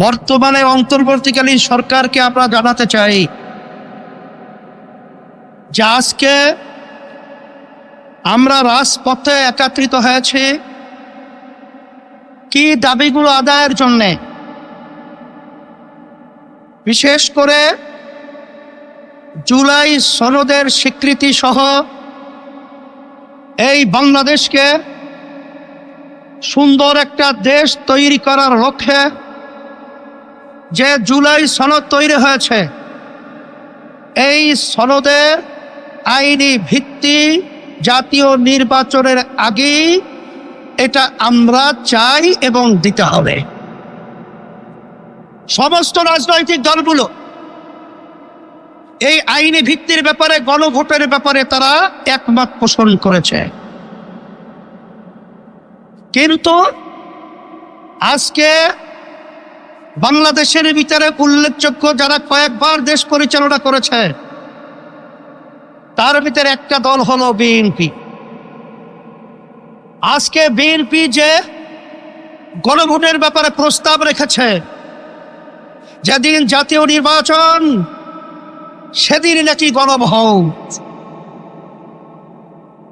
বর্তমানে অন্তর্বর্তীকালীন সরকারকে আমরা জানাতে চাই যে আজকে আমরা রাজপথে একাত্রিত হয়েছি। কি দাবিগুলো আদায়ের জন্যে? বিশেষ করে জুলাই সনদের স্বীকৃতি সহ এই বাংলাদেশকে সুন্দর একটা দেশ তৈরি করার লক্ষ্যে যে জুলাই সনদ তৈরি হয়েছে, এই সনদের আইনি ভিত্তি জাতীয় নির্বাচনের আগেই এটা আমরা চাই এবং দিতে হবে। সমস্ত রাজনৈতিক দলগুলো এই আইনি ভিত্তির ব্যাপারে, গণভোটের ব্যাপারে তারা একমত পোষণ করেছে। কিন্তু আজকে বাংলাদেশের ভিতরে উল্লেখযোগ্য যারা কয়েকবার দেশ পরিচালনা করেছে, তার ভিতরে একটা দল হলো বিএনপি। আজকে বিএনপি যে গণভোটের ব্যাপারে প্রস্তাব রেখেছে, যেদিন জাতীয় নির্বাচন সেদিন নাকি গণভোট।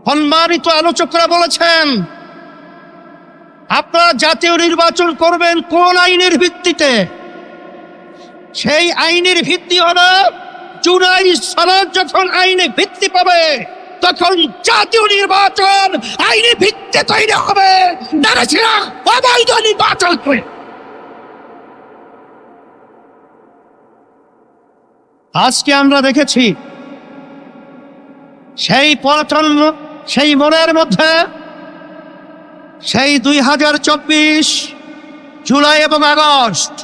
সম্মানিত আলোচকরা বলেছেন আপনারা জাতীয় নির্বাচন করবেন কোন আইনের ভিত্তিতে? সেই আইনের ভিত্তি হলো জুলাই সনদ যখন আইনে ভিত্তি পাবে, তখন জাতীয় নির্বাচন আইনি ভিত্তি তৈরি হবে। তারা ছিল অবৈধ নির্বাচন করে আজকে আমরা দেখেছি, সেই পতন সেই মনের মধ্যে সেই দুই হাজার চব্বিশ জুলাই এবং আগস্ট।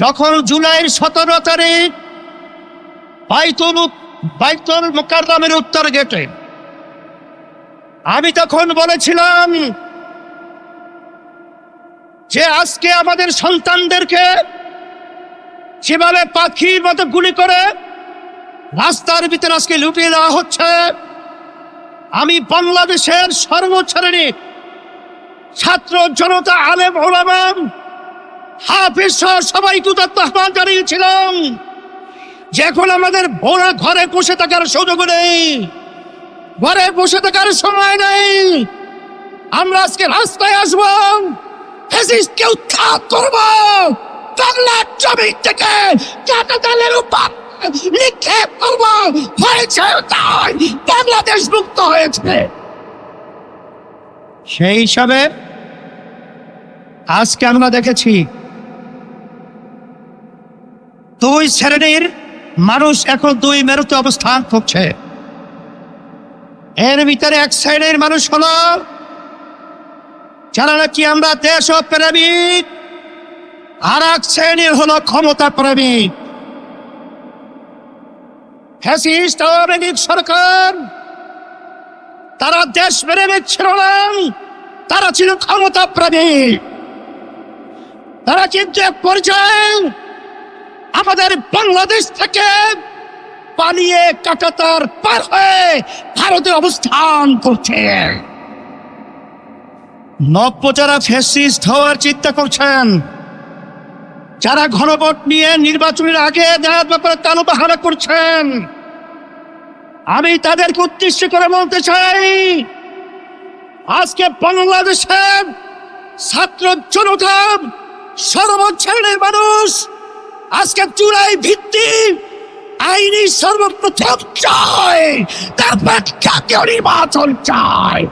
যখন জুলাইয়ের সতেরো তারিখ বাইতুল বাইতুল মোকাররমের উত্তর গেটে, আমি তখন বলেছিলাম যে আজকে আমাদের সন্তানদেরকে সেভাবে পাখির মতো গুলি করে রাস্তার ভিতরে আজকে লুটিয়ে দেওয়া হচ্ছে আমি বাংলাদেশের সর্বশ্রেণীর ছাত্র জনতা আলেম ওলামাম হাফিজ সহ সবাইকে উদাত্ত আহ্বান জানিয়েছিলাম যে এখন আমাদের ভোরা ঘরে বসে থাকার সুযোগ নেই। ঘরে বসে থাকার সময় নেই। আমরা আজকে রাস্তায় আসব। ফেসিস্টকে উৎখাত করব। বাংলার জমি থেকে কাটাতালের নিক্ষেপ করব। হয়েছে তাই বাংলাদেশ মুক্ত হয়েছে। সেই হিসাবে আজকে আমরা দেখেছি, দুই শ্রেণির মানুষ এখন দুই মেরুতে অবস্থান করছে। এর ভিতরে এক শ্রেণির মানুষ হলো, যারা নাকি আমরা দেশ প্রেমিক আর এক শ্রেণির হলো ক্ষমতা প্রেমিক ফ্যাসিস্ট আওয়ামী লীগ সরকার। তারা দেশ প্রেমিক ছিল না। তারা ছিল ক্ষমতা প্রেমিক তারা কিন্তু এক পর্যায়ে আমাদের বাংলাদেশ থেকে পালিয়ে কাটাতার পার হয়ে ভারতে অবস্থান করছে। নব্য যারা ফ্যাসিস্ট হওয়ার চিন্তা করছেন। যারা ঘনভোট নিয়ে নির্বাচনের আগে দেওয়ার ব্যাপারে তালুবাহারা করছেন, আমি তাদেরকে উদ্দেশ্য করে বলতে চাই, আজকে বাংলাদেশের ছাত্র জনতা সর্বশ্রেণীর মানুষ আজকে চূড়াই ভিত্তি আইনি সর্বপ্রথম চায় তারপর নির্বাচন চায়।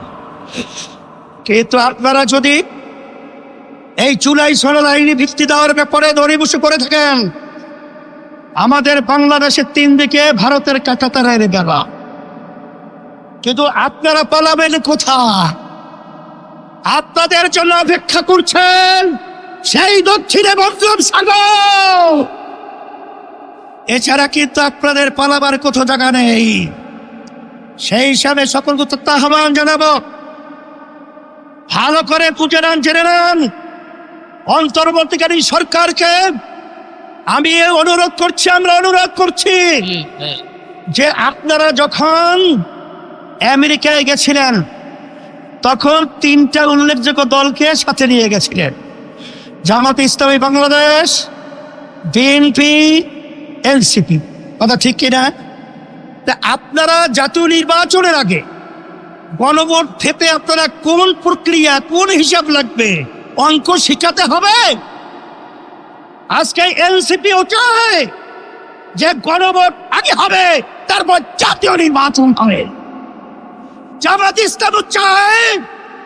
কিন্তু আপনারা যদি এই চুলাই সরল আইনি ভিত্তি দেওয়ার ব্যাপারে দড়িবসু করে থাকেন। আমাদের বাংলাদেশের তিন দিকে ভারতের কাটাতারের বেলা কিন্তু আপনারা পালাবেন কোথা আপনাদের জন্য অপেক্ষা করছেন সেই দক্ষিণে বঙ্গোপ সাগর। এছাড়া কিন্তু আপনাদের পালাবার কোথাও জায়গা নেই। সেই হিসাবে সকলকে তথ্য আহ্বান জানাব। ভালো করে খুঁজে নেন, জেনে নেন। অন্তর্বর্তীকারী সরকারকে আমি অনুরোধ করছি, আমরা অনুরোধ করছি যে আপনারা যখন আমেরিকায় গেছিলেন, তখন তিনটা উল্লেখযোগ্য দলকে সাথে নিয়ে গেছিলেন। Jamaat Islami Bangladesh, BNP, NCP. কথা ঠিক কিনা? তা আপনারা জাতীয় নির্বাচনের আগে গণভোট থেকে আপনারা কোন প্রক্রিয়া, কোন হিসাব লাগবে? অঙ্ক শিখাতে হবে। আজকে এনসিপি চায় যে গণভোট আগে হবে, তারপর জাতীয় নির্বাচন হবে। জামাত ইসলাম চায়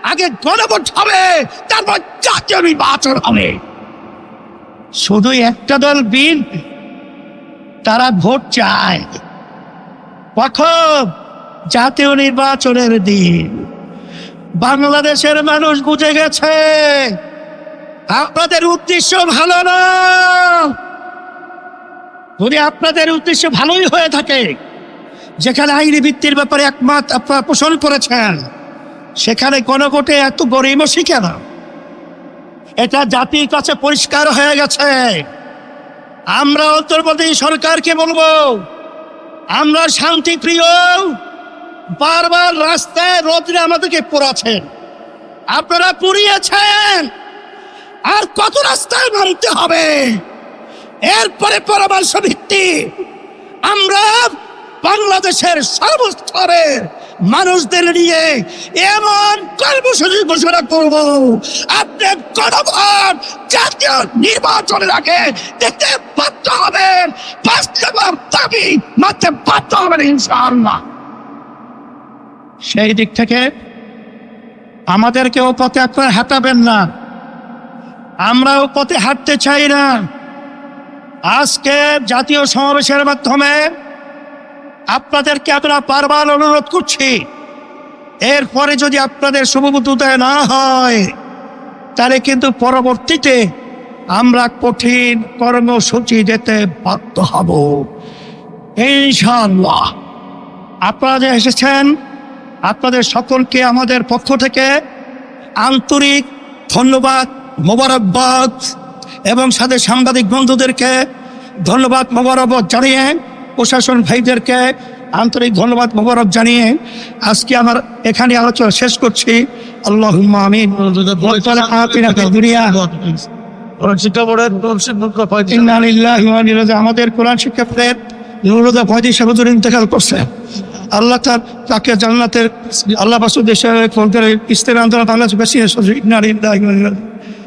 আগে গণভোট হবে, তারপর জাতীয় নির্বাচন হবে। শুধু একটা দল বিল তারা ভোট চায়। কখন জাতীয় নির্বাচনের দিন। বাংলাদেশের মানুষ বুঝে গেছে, আপনাদের উদ্দেশ্য ভালো না। যদি আপনাদের উদ্দেশ্য ভালোই হয়ে থাকে, যেখানে আইনি বৃত্তির ব্যাপারে একমত আপনারা পোষণ করেছেন, সেখানে গণভোটে এত গরিমসি কেন এটা জাতির কাছে পরিষ্কার হয়ে গেছে। আমরা অন্তর্বর্তী সরকারকে বলব, আমরা শান্তি প্রিয় বারবার রাস্তায় রোদ্রে আমাদেরকে পোড়াছেন আপনারা পুড়িয়েছেন। আর কত রাস্তায় মারতে হবে? এরপরে পরামর্শ ভিত্তি আমরা বাংলাদেশের সর্বস্তরে মানুষদের নিয়ে এমন কর্মসূচি ঘোষণা করব। আপনি গণভোট জাতীয় নির্বাচনের আগে দেখতে বাধ্য হবেন। বাস্তব দাবি মানতে বাধ্য হবেন ইনশাআল্লাহ। সেই দিক থেকে আমাদেরকেও পথে আপনার হাঁটাবেন না। আমরাও পথে হাঁটতে চাই না। আজকে জাতীয় সমাবেশের মাধ্যমে আপনাদেরকে আমরা বারবার অনুরোধ করছি, এরপরে যদি আপনাদের শুভবুদ্ধতায় না হয়, তাহলে কিন্তু পরবর্তীতে আমরা কঠিন কর্মসূচি যেতে বাধ্য হব। ইনশাআল্লাহ। আপনারা যে এসেছেন আপনাদের সকলকে আমাদের পক্ষ থেকে আন্তরিক ধন্যবাদ, মোবারকবাদ এবং সাথে সাংবাদিক বন্ধুদেরকে ধন্যবাদ, মোবারকবাদ জানিয়ে, প্রশাসন ভাইদেরকে আন্তরিক ধন্যবাদ, মোবারক জানিয়ে আজকে আমার এখানে আলোচনা শেষ করছি। আল্লাহ আমিন। শিক্ষা বোর্ডের। আমাদের কোরআন পঁয়ত্রিশ ইন্তেকাল করছে। আল্লাহ তার তাকে জান্নাতের আল্লাহ বাসুদ দেশে ফোন করে ইস্তের আন্দোলন আল্লাহ বেশি